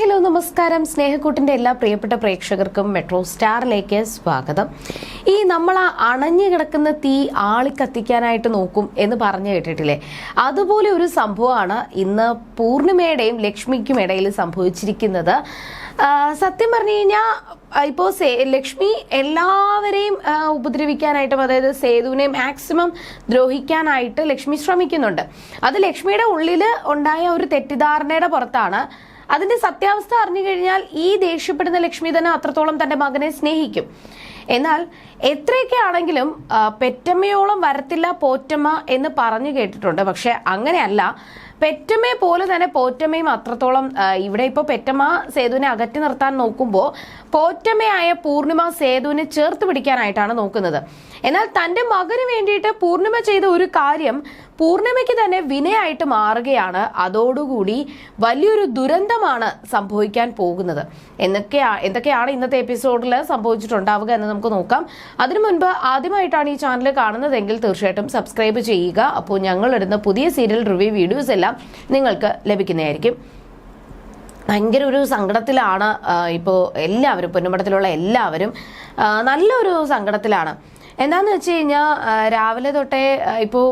Hello നമസ്കാരം. സ്നേഹക്കൂട്ടിന്റെ എല്ലാ പ്രിയപ്പെട്ട പ്രേക്ഷകർക്കും മെട്രോ സ്റ്റാറിലേക്ക് സ്വാഗതം. ഈ നമ്മൾ ആ അണഞ്ഞു കിടക്കുന്ന തീ ആളിക്കത്തിക്കാനായിട്ട് നോക്കും എന്ന് പറഞ്ഞു കേട്ടിട്ടില്ലേ? അതുപോലെ ഒരു സംഭവമാണ് ഇന്ന് പൂർണിമയുടെയും ലക്ഷ്മിക്കും ഇടയിൽ സംഭവിച്ചിരിക്കുന്നത്. സത്യം പറഞ്ഞു കഴിഞ്ഞാൽ ഇപ്പോൾ സേ ലക്ഷ്മി എല്ലാവരെയും ഉപദ്രവിക്കാനായിട്ടും അതായത് സേതുവിനെ മാക്സിമം ദ്രോഹിക്കാനായിട്ട് ലക്ഷ്മി ശ്രമിക്കുന്നുണ്ട്. അത് ലക്ഷ്മിയുടെ ഉള്ളിൽ ഉണ്ടായ ഒരു തെറ്റിദ്ധാരണയുടെ പുറത്താണ് അതിന്റെ സത്യാവസ്ഥ അറിഞ്ഞു കഴിഞ്ഞാൽ ഈ ദേഷ്യപ്പെടുന്ന ലക്ഷ്മി തന്നെ അത്രത്തോളം തന്റെ മകനെ സ്നേഹിക്കും. എന്നാൽ എത്രയൊക്കെ ആണെങ്കിലും പെറ്റമ്മയോളം വരത്തില്ല പോറ്റമ്മ എന്ന് പറഞ്ഞു കേട്ടിട്ടുണ്ട്. പക്ഷെ അങ്ങനെയല്ല. പെറ്റമ്മയെ പോലെ തന്നെ പോറ്റമ്മയും അത്രത്തോളം ഇവിടെ ഇപ്പോൾ പെറ്റമ്മ സേതുവിനെ അകറ്റി നിർത്താൻ നോക്കുമ്പോൾ പോറ്റമ്മയായ പൂർണിമ സേതുവിനെ ചേർത്ത് പിടിക്കാനായിട്ടാണ് നോക്കുന്നത്. എന്നാൽ തന്റെ മകന് വേണ്ടിയിട്ട് പൂർണിമ ചെയ്ത ഒരു കാര്യം പൂർണിമയ്ക്ക് തന്നെ വിനയായിട്ട് മാറുകയാണ്. അതോടുകൂടി വലിയൊരു ദുരന്തമാണ് സംഭവിക്കാൻ പോകുന്നത്. എന്നൊക്കെയാ എന്തൊക്കെയാണ് ഇന്നത്തെ എപ്പിസോഡിൽ സംഭവിച്ചിട്ടുണ്ടാവുക എന്ന് നമുക്ക് നോക്കാം. അതിനു മുൻപ് ആദ്യമായിട്ടാണ് ഈ ചാനൽ കാണുന്നതെങ്കിൽ തീർച്ചയായിട്ടും സബ്സ്ക്രൈബ് ചെയ്യുക. അപ്പോൾ ഞങ്ങൾ ഇടുന്ന പുതിയ സീരിയൽ റിവ്യൂ വീഡിയോസ് എല്ലാം നിങ്ങൾക്ക് ലഭിക്കുന്നതായിരിക്കും. ഭയങ്കര ഒരു സങ്കടത്തിലാണ് ഇപ്പോൾ എല്ലാവരും പൊന്നുമടത്തിലുള്ള എല്ലാവരും നല്ലൊരു സങ്കടത്തിലാണ്. എന്താന്ന് വെച്ച് കഴിഞ്ഞാൽ രാവിലെ തൊട്ടേ ഇപ്പോൾ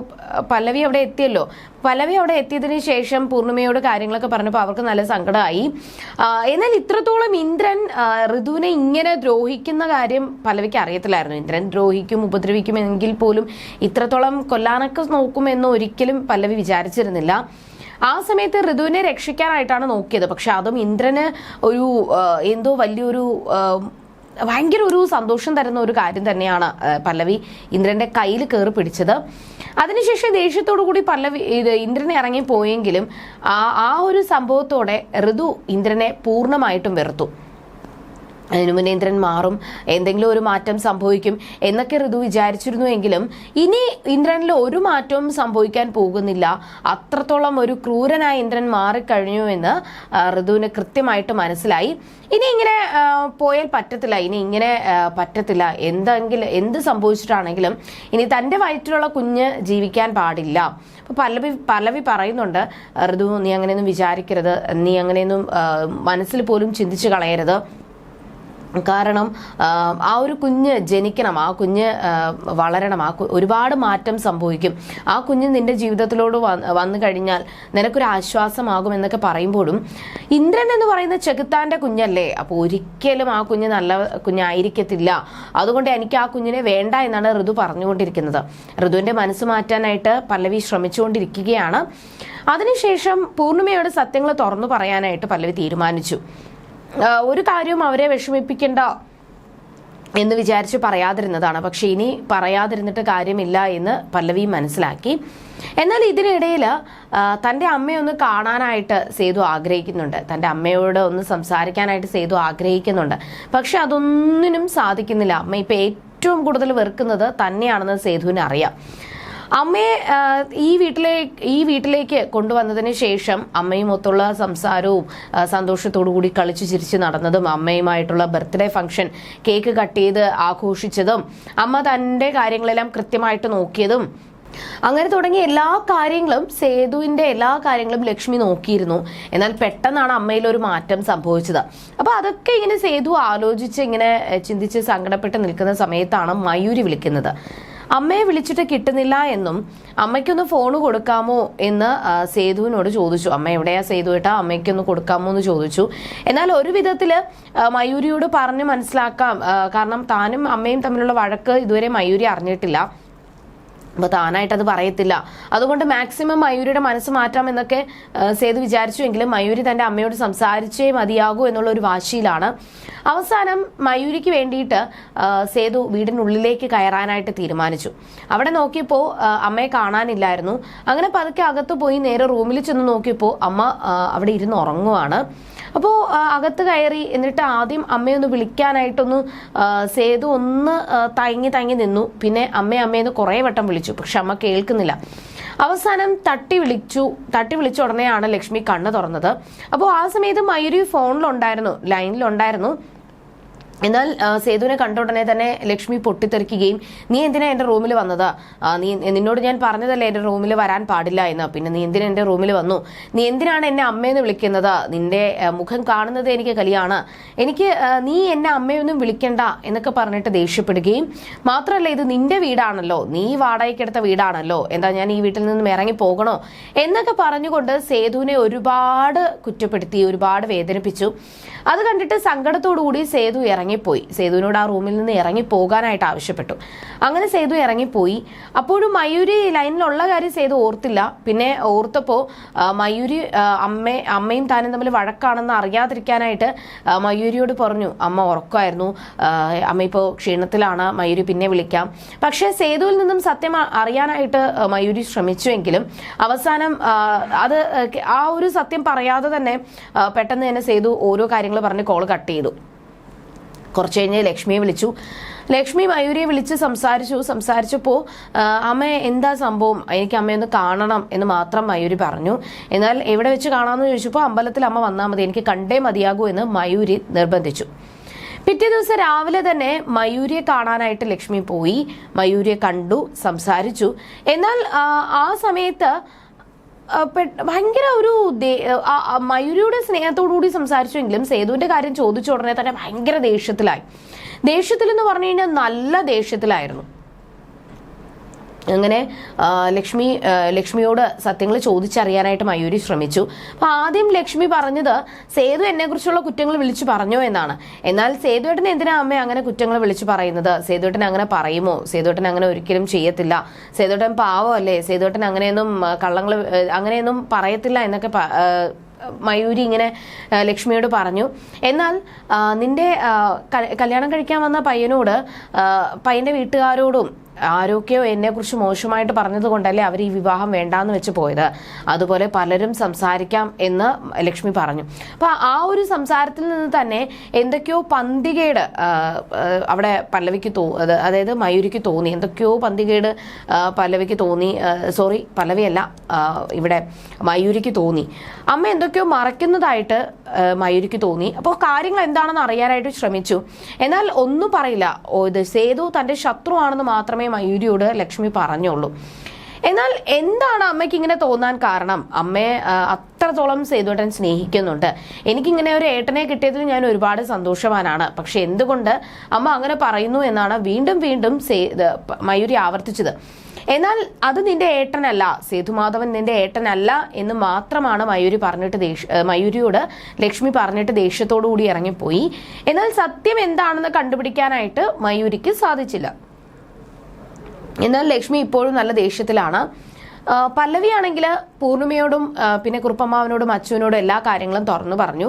പല്ലവി അവിടെ എത്തിയല്ലോ. പല്ലവി അവിടെ എത്തിയതിന് ശേഷം പൂർണിമയോട് കാര്യങ്ങളൊക്കെ പറഞ്ഞപ്പോൾ അവർക്ക് നല്ല സങ്കടമായി എന്നാൽ ഇത്രത്തോളം ഇന്ദ്രൻ ഋതുവിനെ ഇങ്ങനെ ദ്രോഹിക്കുന്ന കാര്യം പല്ലവിക്ക് അറിയത്തില്ലായിരുന്നു. ഇന്ദ്രൻ ദ്രോഹിക്കും ഉപദ്രവിക്കും എങ്കിൽ പോലും ഇത്രത്തോളം കൊല്ലാനൊക്കെ നോക്കുമെന്ന് ഒരിക്കലും പല്ലവി വിചാരിച്ചിരുന്നില്ല. ആ സമയത്ത് ഋതുവിനെ രക്ഷിക്കാനായിട്ടാണ് നോക്കിയത്. പക്ഷെ അതും ഇന്ദ്രന് ഒരു എന്തോ വലിയൊരു ഭയങ്കര ഒരു സന്തോഷം തരുന്ന ഒരു കാര്യം തന്നെയാണ് പല്ലവി ഇന്ദ്രന്റെ കയ്യിൽ കയറി പിടിച്ചത്. അതിനുശേഷം ദേഷ്യത്തോടു കൂടി പല്ലവി ഇത് ഇന്ദ്രനെ ഇറങ്ങി പോയെങ്കിലും ആ ആ ഒരു സംഭവത്തോടെ ഋതു ഇന്ദ്രനെ പൂർണമായിട്ടും വെറുത്തു. അതിനു മുനേന്ദ്രൻ മാറും എന്തെങ്കിലും ഒരു മാറ്റം സംഭവിക്കും എന്നൊക്കെ ഋതു വിചാരിച്ചിരുന്നുവെങ്കിലും ഇനി ഇന്ദ്രനിൽ ഒരു മാറ്റവും സംഭവിക്കാൻ പോകുന്നില്ല. അത്രത്തോളം ഒരു ക്രൂരനായ ഇന്ദ്രൻ മാറിക്കഴിഞ്ഞു എന്ന് ആ, ഋതുവിന് കൃത്യമായിട്ട് മനസ്സിലായി. ഇനി ഇങ്ങനെ പോയാൽ പറ്റത്തില്ല ഇനി ഇങ്ങനെ പറ്റത്തില്ല. എന്തെങ്കിലും എന്ത് സംഭവിച്ചിട്ടാണെങ്കിലും ഇനി തന്റെ വയറ്റിലുള്ള കുഞ്ഞ് ജീവിക്കാൻ പാടില്ല. അപ്പൊ പല്ലവി പല്ലവി പറയുന്നുണ്ട് ഋതു നീ അങ്ങനെയൊന്നും വിചാരിക്കരുത്. നീ അങ്ങനെയൊന്നും മനസ്സിൽ പോലും ചിന്തിച്ചു കളയരുത്. കാരണം ആ, ഒരു കുഞ്ഞ് ജനിക്കണം ആ കുഞ്ഞ് വളരണം ആ ഒരുപാട് മാറ്റം സംഭവിക്കും. ആ കുഞ്ഞ് നിന്റെ ജീവിതത്തിലോട് വന്നു കഴിഞ്ഞാൽ നിനക്കൊരു ആശ്വാസമാകും എന്നൊക്കെ പറയുമ്പോഴും ഇന്ദ്രൻ എന്ന് പറയുന്ന ചെകുത്താന്റെ കുഞ്ഞല്ലേ? അപ്പോൾ ഒരിക്കലും ആ കുഞ്ഞ് നല്ല കുഞ്ഞായിരിക്കത്തില്ല. അതുകൊണ്ട് എനിക്ക് ആ കുഞ്ഞിനെ വേണ്ട എന്നാണ് ഋതു പറഞ്ഞുകൊണ്ടിരിക്കുന്നത്. ഋതുവിന്റെ മനസ്സ് മാറ്റാനായിട്ട് പല്ലവി ശ്രമിച്ചുകൊണ്ടിരിക്കുകയാണ്. അതിനുശേഷം പൂർണിമയോട് സത്യങ്ങൾ തുറന്നു പറയാനായിട്ട് പല്ലവി തീരുമാനിച്ചു. ഒരു കാര്യവും അവരെ വിഷമിപ്പിക്കേണ്ട എന്ന് വിചാരിച്ച് പറയാതിരുന്നതാണ്. പക്ഷെ ഇനി പറയാതിരുന്നിട്ട് കാര്യമില്ല എന്ന് പല്ലവി മനസ്സിലാക്കി. എന്നാൽ ഇതിനിടയിൽ തന്റെ അമ്മയൊന്ന് കാണാനായിട്ട് സേതു ആഗ്രഹിക്കുന്നുണ്ട്. തന്റെ അമ്മയോട് ഒന്ന് സംസാരിക്കാനായിട്ട് സേതു ആഗ്രഹിക്കുന്നുണ്ട്. പക്ഷെ അതൊന്നിനും സാധിക്കുന്നില്ല. അമ്മ ഇപ്പം ഏറ്റവും കൂടുതൽ വെറുക്കുന്നത് തന്നെയാണെന്ന് സേതുവിന് അറിയാം അമ്മയെ ഈ വീട്ടിലേക്ക് ഈ വീട്ടിലേക്ക് കൊണ്ടുവന്നതിന് ശേഷം അമ്മയും ഒത്തുള്ള സംസാരവും സന്തോഷത്തോടു കൂടി കളിച്ചു ചിരിച്ച് നടന്നതും അമ്മയുമായിട്ടുള്ള ബർത്ത്ഡേ ഫംഗ്ഷൻ കേക്ക് കട്ട് ചെയ്ത് ആഘോഷിച്ചതും അമ്മ തന്റെ കാര്യങ്ങളെല്ലാം കൃത്യമായിട്ട് നോക്കിയതും അങ്ങനെ തുടങ്ങിയ എല്ലാ കാര്യങ്ങളും സേതുവിന്റെ എല്ലാ കാര്യങ്ങളും ലക്ഷ്മി നോക്കിയിരുന്നു. എന്നാൽ പെട്ടെന്നാണ് അമ്മയിൽ ഒരു മാറ്റം സംഭവിച്ചത്. അപ്പൊ അതൊക്കെ ഇങ്ങനെ സേതു ആലോചിച്ച് ഇങ്ങനെ ചിന്തിച്ച് സങ്കടപ്പെട്ട് നിൽക്കുന്ന സമയത്താണ് മയൂരി വിളിക്കുന്നത്. അമ്മയെ വിളിച്ചിട്ട് കിട്ടുന്നില്ല എന്നും അമ്മയ്ക്കൊന്ന് ഫോൺ കൊടുക്കാമോ എന്ന് സേതുവിനോട് ചോദിച്ചു. അമ്മ എവിടെയാ സേതു ഏട്ടാ? അമ്മയ്ക്കൊന്ന് കൊടുക്കാമോ എന്ന് ചോദിച്ചു. എന്നാൽ ഒരു വിധത്തിൽ മയൂരിയോട് പറഞ്ഞ് മനസ്സിലാക്കാം. കാരണം താനും അമ്മയും തമ്മിലുള്ള വഴക്ക് ഇതുവരെ മയൂരി അറിഞ്ഞിട്ടില്ല. അപ്പോൾ അത് പറയത്തില്ല. അതുകൊണ്ട് മാക്സിമം മയൂരിയുടെ മനസ്സ് മാറ്റാം എന്നൊക്കെ സേതു വിചാരിച്ചുവെങ്കിലും മയൂരി തന്റെ അമ്മയോട് സംസാരിച്ചേ മതിയാകൂ എന്നുള്ള ഒരു വാശിയിലാണ്. അവസാനം മയൂരിക്ക് വേണ്ടിയിട്ട് സേതു വീടിനുള്ളിലേക്ക് കയറാനായിട്ട് തീരുമാനിച്ചു. അവിടെ നോക്കിയപ്പോൾ അമ്മയെ കാണാനില്ലായിരുന്നു. അങ്ങനെ പതുക്കെ അകത്ത് പോയി നേരെ റൂമിൽ ചെന്ന് നോക്കിയപ്പോൾ അമ്മ അവിടെ ഇരുന്ന് ഉറങ്ങുവാണ്. അപ്പോൾ അകത്ത് കയറി എന്നിട്ട് ആദ്യം അമ്മയൊന്ന് വിളിക്കാനായിട്ടൊന്ന് സേതു ഒന്ന് തയങ്ങി തയങ്ങി നിന്നു. പിന്നെ അമ്മ അമ്മയെന്ന് കുറേ വട്ടം പക്ഷെ അമ്മ കേൾക്കുന്നില്ല. അവസാനം തട്ടി വിളിച്ചു. തട്ടി വിളിച്ച ഉടനെയാണ് ലക്ഷ്മി കണ്ണു തുറന്നത്. അപ്പോൾ ആ സമയത്ത് മയൂരി ഫോണിലുണ്ടായിരുന്നു ലൈനിലുണ്ടായിരുന്നു. എന്നാൽ സേതുവിനെ കണ്ട ഉടനെ തന്നെ ലക്ഷ്മി പൊട്ടിത്തെറിക്കുകയും നീ എന്തിനാ എന്റെ റൂമിൽ വന്നത്? നീ നിന്നോട് ഞാൻ പറഞ്ഞതല്ലേ എന്റെ റൂമിൽ വരാൻ പാടില്ല എന്ന്? പിന്നെ നീ എന്തിനാ എന്റെ റൂമിൽ വന്നു? നീ എന്തിനാണ് എന്നെ അമ്മയെന്ന് വിളിക്കുന്നത്? നിന്റെ മുഖം കാണുന്നത് എനിക്ക് കലിയാണ്. എനിക്ക് നീ എന്നെ അമ്മയൊന്നും വിളിക്കണ്ട എന്നൊക്കെ പറഞ്ഞിട്ട് ദേഷ്യപ്പെടുകയും മാത്രമല്ല ഇത് നിന്റെ വീടാണല്ലോ. നീ വാടകയ്ക്കെടുത്ത വീടാണല്ലോ. എന്താ ഞാൻ ഈ വീട്ടിൽ നിന്നും ഇറങ്ങി പോകണോ? എന്നൊക്കെ പറഞ്ഞുകൊണ്ട് സേതുവിനെ ഒരുപാട് കുറ്റപ്പെടുത്തി ഒരുപാട് വേദനിപ്പിച്ചു. അത് കണ്ടിട്ട് സങ്കടത്തോടു കൂടി സേതു ഇറങ്ങിപ്പോയി. സേതുവിനോട് ആ റൂമിൽ നിന്ന് ഇറങ്ങി പോകാനായിട്ട് ആവശ്യപ്പെട്ടു. അങ്ങനെ സേതു ഇറങ്ങിപ്പോയി. അപ്പോഴും മയൂരി ലൈനിലുള്ള കാര്യം സേതു ഓർത്തില്ല. പിന്നെ ഓർത്തപ്പോൾ മയൂരി അമ്മ അമ്മയും താനും തമ്മിൽ വഴക്കാണെന്ന് അറിയാതിരിക്കാനായിട്ട് മയൂരിയോട് പറഞ്ഞു അമ്മ ഉറക്കമായിരുന്നു. അമ്മ ഇപ്പോൾ ക്ഷീണത്തിലാണ്. മയൂരി പിന്നെ വിളിക്കാം. പക്ഷേ സേതുവിൽ നിന്നും സത്യം അറിയാനായിട്ട് മയൂരി ശ്രമിച്ചുവെങ്കിലും അവസാനം അത് ആ ഒരു സത്യം പറയാതെ തന്നെ പെട്ടെന്ന് തന്നെ സേതു ഓരോ കാര്യങ്ങൾ പറഞ്ഞ് കോൾ കട്ട് ചെയ്തു. കുറച്ച് കഴിഞ്ഞ് ലക്ഷ്മിയെ വിളിച്ചു. ലക്ഷ്മി മയൂരിയെ വിളിച്ച് സംസാരിച്ചു സംസാരിച്ചപ്പോൾ അമ്മ എന്താ സംഭവം? എനിക്ക് അമ്മയൊന്ന് കാണണം എന്ന് മാത്രം മയൂരി പറഞ്ഞു. എന്നാൽ എവിടെ വെച്ച് കാണാമെന്ന് ചോദിച്ചപ്പോൾ അമ്പലത്തിൽ അമ്മ വന്നാൽ മതി. എനിക്ക് കണ്ടേ മതിയാകൂ എന്ന് മയൂരി നിർബന്ധിച്ചു. പിറ്റേ ദിവസം രാവിലെ തന്നെ മയൂരിയെ കാണാനായിട്ട് ലക്ഷ്മി പോയി. മയൂരിയെ കണ്ടു സംസാരിച്ചു. എന്നാൽ ആ, സമയത്ത് ഭയങ്കര ഒരു മയൂരിയുടെ സ്നേഹത്തോടു കൂടി സംസാരിച്ചുവെങ്കിലും സേതുവിന്റെ കാര്യം ചോദിച്ച ഉടനെ തന്നെ ഭയങ്കര ദേഷ്യത്തിലായി. ദേഷ്യത്തിൽ എന്ന് പറഞ്ഞു കഴിഞ്ഞാൽ നല്ല ദേഷ്യത്തിലായിരുന്നു. അങ്ങനെ ലക്ഷ്മി ലക്ഷ്മിയോട് സത്യങ്ങൾ ചോദിച്ചറിയാനായിട്ട് മയൂരി ശ്രമിച്ചു. അപ്പോൾ ആദ്യം ലക്ഷ്മി പറഞ്ഞത് സേതു എന്നെക്കുറിച്ചുള്ള കുറ്റങ്ങൾ വിളിച്ചു പറഞ്ഞോ എന്നാണ്. എന്നാൽ സേതുവേട്ടൻ എന്തിനാ അമ്മ അങ്ങനെ കുറ്റങ്ങൾ വിളിച്ചു പറയുന്നത്? സേതുവേട്ടൻ അങ്ങനെ പറയുമോ? സേതുവേട്ടൻ അങ്ങനെ ഒരിക്കലും ചെയ്യത്തില്ല. സേതുവേട്ടൻ പാവമല്ലേ? സേതുവേട്ടൻ അങ്ങനെയൊന്നും കള്ളങ്ങൾ അങ്ങനെയൊന്നും പറയത്തില്ല എന്നൊക്കെ മയൂരി ഇങ്ങനെ ലക്ഷ്മിയോട് പറഞ്ഞു. എന്നാൽ നിന്റെ കല്യാണം കഴിക്കാൻ വന്ന പയ്യനോട് പയ്യന്റെ വീട്ടുകാരോടും ആരൊക്കെയോ എന്നെക്കുറിച്ച് മോശമായിട്ട് പറഞ്ഞത് കൊണ്ടല്ലേ അവർ ഈ വിവാഹം വേണ്ടാന്ന് വെച്ച് പോയത്. അതുപോലെ പലരും സംസാരിക്കാം എന്ന് ലക്ഷ്മി പറഞ്ഞു. അപ്പൊ ആ ഒരു സംസാരത്തിൽ നിന്ന് തന്നെ എന്തൊക്കെയോ പന്തികേട് അവിടെ പല്ലവിക്ക് തോ അതായത് മയൂരിക്ക് തോന്നി. എന്തൊക്കെയോ പന്തികേട് പല്ലവിക്ക് തോന്നി. സോറി പല്ലവിയല്ല ഇവിടെ മയൂരിക്ക് തോന്നി. അമ്മ എന്തൊക്കെയോ മറയ്ക്കുന്നതായിട്ട് മയൂരിക്ക് തോന്നി. അപ്പോൾ കാര്യങ്ങൾ എന്താണെന്ന് അറിയാനായിട്ട് ശ്രമിച്ചു. എന്നാൽ ഒന്നും പറയില്ല. ഇത് സേതു തന്റെ ശത്രുവാണെന്ന് മാത്രമേ മയൂരിയോട് ലക്ഷ്മി പറഞ്ഞുള്ളൂ എന്നാൽ എന്താണ് അമ്മയ്ക്ക് ഇങ്ങനെ തോന്നാൻ കാരണം? അമ്മയെ അത്രത്തോളം സേതുവേട്ടൻ സ്നേഹിക്കുന്നുണ്ട്. എനിക്കിങ്ങനെ ഒരു ഏട്ടനെ കിട്ടിയതിൽ ഞാൻ ഒരുപാട് സന്തോഷവാനാണ്. പക്ഷെ എന്തുകൊണ്ട് അമ്മ അങ്ങനെ പറയുന്നു എന്നാണ് വീണ്ടും വീണ്ടും മയൂരി ആവർത്തിച്ചത്. എന്നാൽ അത് നിന്റെ ഏട്ടനല്ല സേതുമാധവൻ നിന്റെ ഏട്ടനല്ല എന്ന് മാത്രമാണ് മയൂരി പറഞ്ഞിട്ട് മയൂരിയോട് ലക്ഷ്മി പറഞ്ഞിട്ട് ദേഷ്യത്തോടു കൂടി ഇറങ്ങിപ്പോയി. എന്നാൽ സത്യം എന്താണെന്ന് കണ്ടുപിടിക്കാനായിട്ട് മയൂരിക്ക് സാധിച്ചില്ല. എന്നാൽ ലക്ഷ്മി ഇപ്പോഴും നല്ല ദേഷ്യത്തിലാണ്. പല്ലവിയാണെങ്കിൽ പൂർണിമയോടും പിന്നെ കുറുപ്പമ്മാവനോടും അച്ചുവിനോടും എല്ലാ കാര്യങ്ങളും തുറന്നു പറഞ്ഞു.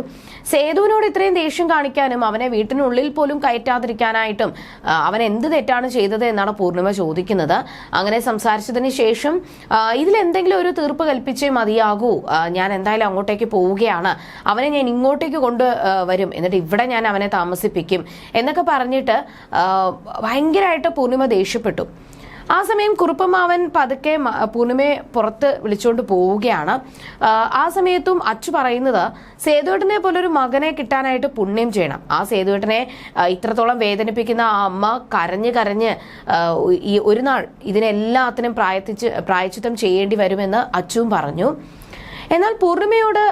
സേതുവിനോട് ഇത്രയും ദേഷ്യം കാണിക്കാനും അവനെ വീട്ടിനുള്ളിൽ പോലും കയറ്റാതിരിക്കാനായിട്ടും അവൻ എന്ത് തെറ്റാണ് ചെയ്തത് എന്നാണ് പൂർണിമ ചോദിക്കുന്നത്. അങ്ങനെ സംസാരിച്ചതിന് ശേഷം ഇതിലെന്തെങ്കിലും ഒരു തീർപ്പ് കൽപ്പിച്ചേ മതിയാകൂ. ഞാൻ എന്തായാലും അങ്ങോട്ടേക്ക് പോവുകയാണ്. അവനെ ഞാൻ ഇങ്ങോട്ടേക്ക് കൊണ്ട് വരും. എന്നിട്ട് ഇവിടെ ഞാൻ അവനെ താമസിപ്പിക്കും. എന്നൊക്കെ പറഞ്ഞിട്ട് ഭയങ്കരമായിട്ട് പൂർണിമ ദേഷ്യപ്പെട്ടു. ആ സമയം കുറുപ്പമാവൻ പതുക്കെ പൂർണിമയെ പുറത്ത് വിളിച്ചുകൊണ്ട് പോവുകയാണ്. ആ, സമയത്തും അച്ചു പറയുന്നത് സേതുവേട്ടനെ ഒരു മകനെ കിട്ടാനായിട്ട് പുണ്യം ചെയ്യണം. ആ സേതുവേട്ടനെ ഇത്രത്തോളം വേദനിപ്പിക്കുന്ന ആ അമ്മ കരഞ്ഞ് കരഞ്ഞ് ഈ ഒരു നാൾ ഇതിനെല്ലാത്തിനും പ്രായത്തിച്ച് പ്രായച്ചിത്തം ചെയ്യേണ്ടി വരുമെന്ന് അച്ചുവും പറഞ്ഞു. എന്നാൽ പൂർണിമയോട്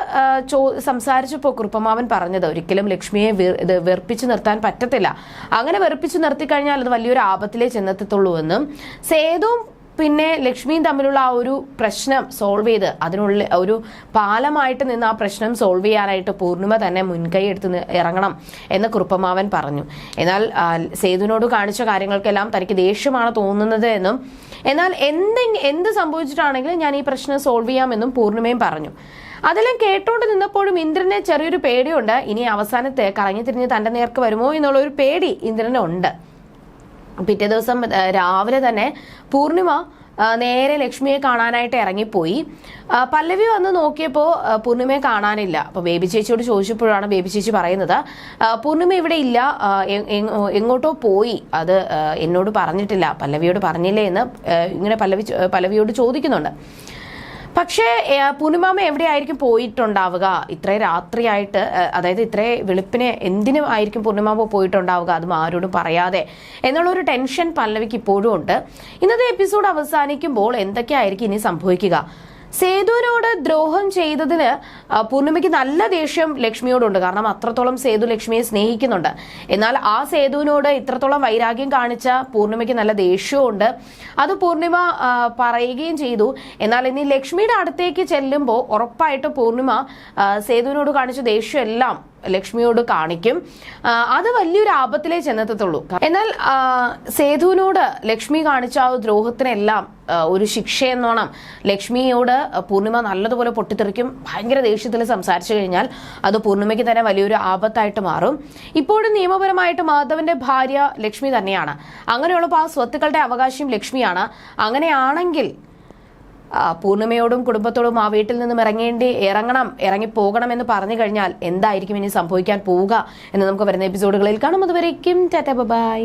സംസാരിച്ചപ്പോൾ കുറുപ്പമാവൻ പറഞ്ഞത് ഒരിക്കലും ലക്ഷ്മിയെ ഇത് വെറുപ്പിച്ചു നിർത്താൻ പറ്റത്തില്ല. അങ്ങനെ വെറുപ്പിച്ചു നിർത്തിക്കഴിഞ്ഞാൽ അത് വലിയൊരു ആപത്തിലേ ചെന്നെത്തത്തുള്ളൂ എന്നും സേതുവും പിന്നെ ലക്ഷ്മിയും തമ്മിലുള്ള ആ ഒരു പ്രശ്നം സോൾവ് ചെയ്ത് അതിനുള്ള ഒരു പാലമായിട്ട് നിന്ന് ആ പ്രശ്നം സോൾവ് ചെയ്യാനായിട്ട് പൂർണിമ തന്നെ മുൻകൈ എടുത്ത് ഇറങ്ങണം എന്ന് കുറുപ്പമാവൻ പറഞ്ഞു. എന്നാൽ സേതുവിനോട് കാണിച്ച കാര്യങ്ങൾക്കെല്ലാം തനിക്ക് ദേഷ്യമാണ് തോന്നുന്നത് എന്നും എന്നാൽ എന്തെങ്കിലും എന്ത് സംഭവിച്ചിട്ടാണെങ്കിലും ഞാൻ ഈ പ്രശ്നം സോൾവ് ചെയ്യാമെന്നും പൂർണിമയും പറഞ്ഞു. അതെല്ലാം കേട്ടോണ്ട് നിന്നപ്പോഴും ഇന്ദ്രനെ ചെറിയൊരു പേടിയുണ്ട്. ഇനി അവസാനത്തെ കറങ്ങി തിരിഞ്ഞ് തന്റെ നേർക്ക് വരുമോ എന്നുള്ള ഒരു പേടി ഇന്ദ്രനുണ്ട് പിറ്റേ ദിവസം രാവിലെ തന്നെ പൂർണിമ നേരെ ലക്ഷ്മിയെ കാണാനായിട്ട് ഇറങ്ങിപ്പോയി. പല്ലവി വന്ന് നോക്കിയപ്പോൾ പൂർണിമയെ കാണാനില്ല. അപ്പോൾ ബേബി ചേച്ചിയോട് ചോദിച്ചപ്പോഴാണ് ബേബി ചേച്ചി പറയുന്നത് പൂർണിമ ഇവിടെ ഇല്ല എങ്ങോട്ടോ പോയി. അത് എന്നോട് പറഞ്ഞിട്ടില്ല. പല്ലവിയോട് പറഞ്ഞില്ലേ എന്ന് ഇങ്ങനെ പല്ലവി പല്ലവിയോട് ചോദിക്കുന്നുണ്ട്. പക്ഷേ ഏ, പൂർണിമാമ എവിടെയായിരിക്കും പോയിട്ടുണ്ടാവുക? ഇത്രേ രാത്രിയായിട്ട് അതായത് ഇത്രേ വെളുപ്പിന് എന്തിനും ആയിരിക്കും പൂർണിമാമ പോയിട്ടുണ്ടാവുക? അതും ആരോടും പറയാതെ. എന്നുള്ളൊരു ടെൻഷൻ പല്ലവിക്ക് ഇപ്പോഴും ഉണ്ട്. ഇന്നത്തെ എപ്പിസോഡ് അവസാനിക്കുമ്പോൾ എന്തൊക്കെയായിരിക്കും ഇനി സംഭവിക്കുക? സേതുവിനോട് ദ്രോഹം ചെയ്തതിന് പൂർണിമയ്ക്ക് നല്ല ദേഷ്യം ലക്ഷ്മിയോടുണ്ട്. കാരണം അത്രത്തോളം സേതു ലക്ഷ്മിയെ സ്നേഹിക്കുന്നുണ്ട്. എന്നാൽ ആ സേതുവിനോട് ഇത്രത്തോളം വൈരാഗ്യം കാണിച്ച പൂർണിമയ്ക്ക് നല്ല ദേഷ്യമുണ്ട് അത് പൂർണിമ പറയുകയും ചെയ്തു. എന്നാൽ ഇനി ലക്ഷ്മിയുടെ അടുത്തേക്ക് ചെല്ലുമ്പോൾ ഉറപ്പായിട്ട് പൂർണിമ സേതുവിനോട് കാണിച്ച ദേഷ്യം എല്ലാം ലക്ഷ്മിയോട് കാണിക്കും. അത് വലിയൊരു ആപത്തിലേ ചെന്നെത്തത്തുള്ളൂ. എന്നാൽ സേതുവിനോട് ലക്ഷ്മി കാണിച്ച ആ ദ്രോഹത്തിനെല്ലാം ഒരു ശിക്ഷയെന്നോണം ലക്ഷ്മിയോട് പൂർണിമ നല്ലതുപോലെ പൊട്ടിത്തെറിക്കും. ഭയങ്കര ദേഷ്യത്തിൽ സംസാരിച്ചു കഴിഞ്ഞാൽ അത് പൂർണിമയ്ക്ക് തന്നെ വലിയൊരു ആപത്തായിട്ട് മാറും. ഇപ്പോഴും നിയമപരമായിട്ട് മാധവന്റെ ഭാര്യ ലക്ഷ്മി തന്നെയാണ്. അങ്ങനെയുള്ളപ്പോൾ ആ സ്വത്തുക്കളുടെ അവകാശം ലക്ഷ്മിയാണ്. അങ്ങനെയാണെങ്കിൽ പൂർണിമയോടും കുടുംബത്തോടും ആ വീട്ടിൽ നിന്നും ഇറങ്ങേണ്ടി ഇറങ്ങണം ഇറങ്ങി പോകണം എന്ന് പറഞ്ഞു കഴിഞ്ഞാൽ എന്തായിരിക്കും ഇനി സംഭവിക്കാൻ പോവുക എന്ന് നമുക്ക് വരുന്ന എപ്പിസോഡുകളിൽ കാണും. അതുവരേക്കും ടാറ്റ ബൈ.